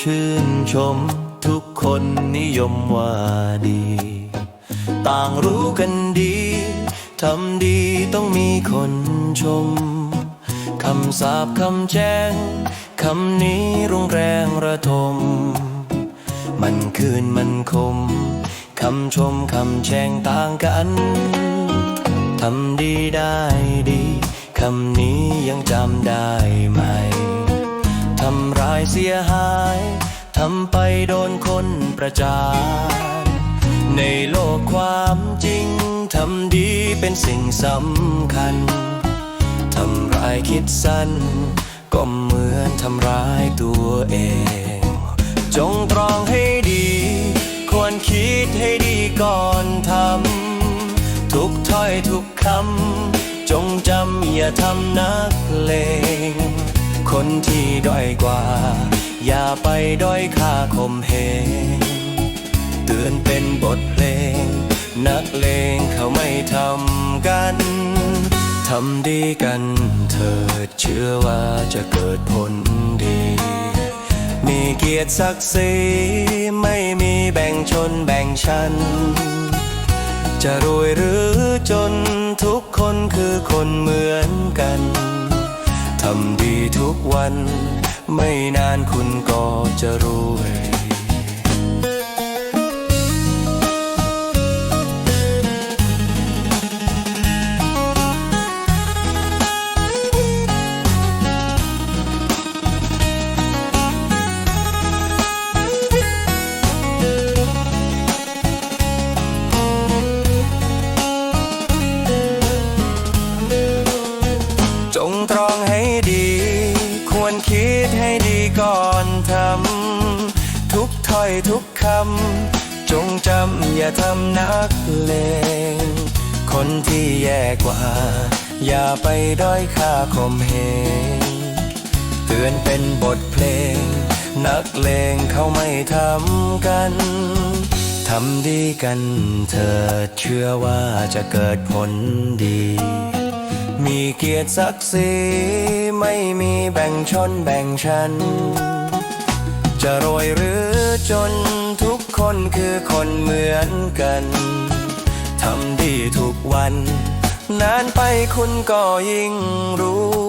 ชื่นชม ทุกคนนิยมว่าดี ต่างรู้กันดีทำดีต้องมีคนชม คำสาปคำแจ้ง คำนี้รุงแรงระทม มันคืนมันคม คำชมคำแช่งต่างกัน ทำดีได้ดี คำนี้ยังจำได้ไหมายเสียหาย ทำไปโดนคนประจานในโลกความจริง ทำดีเป็นสิ่งสำคัญ ทำร้ายคิดสั้น ก็เหมือนทำร้ายตัวเอง จงตรองให้ดี ควรคิดให้ดีก่อนทำ ทุกถ้อยทุกคำ จงจำอย่าทำนักเลง คนที่ด้อยกว่า อย่าไปด้อยค่าข่มเหงเตือนเป็นบทเพลง นักเลงเขาไม่ทำกัน ทำดีกันเถิดเชื่อว่าจะเกิดผลดี มีเกียรติศักดิ์ศรีไม่มีแบ่งชนแบ่งชั้น จะรวยหรือจนทุกคนคือคนเหมือนกัน ทำดีทุกวัน ไม่นานคุณก็จะรวยจงตรองให้ดีควรคิดให้ดี ก่อนทำทุกถ้อยทุกคำจงจำอย่าทำนักเลง คนที่แย่กว่า อย่าไปด้อยค่าข่มเหงเตือนเป็นบทเพลง นักเลงเขาไม่ทำกันทำดีกันเธอเชื่อว่าจะเกิดผลดี มีเกียรติศักดิ์ศรีไม่มีแบ่งชนแบ่งชั้น จะรวยหรือจนทุกคนคือคนเหมือนกัน ทำดีทุกวัน นานไปคุณก็ยิ่งรู้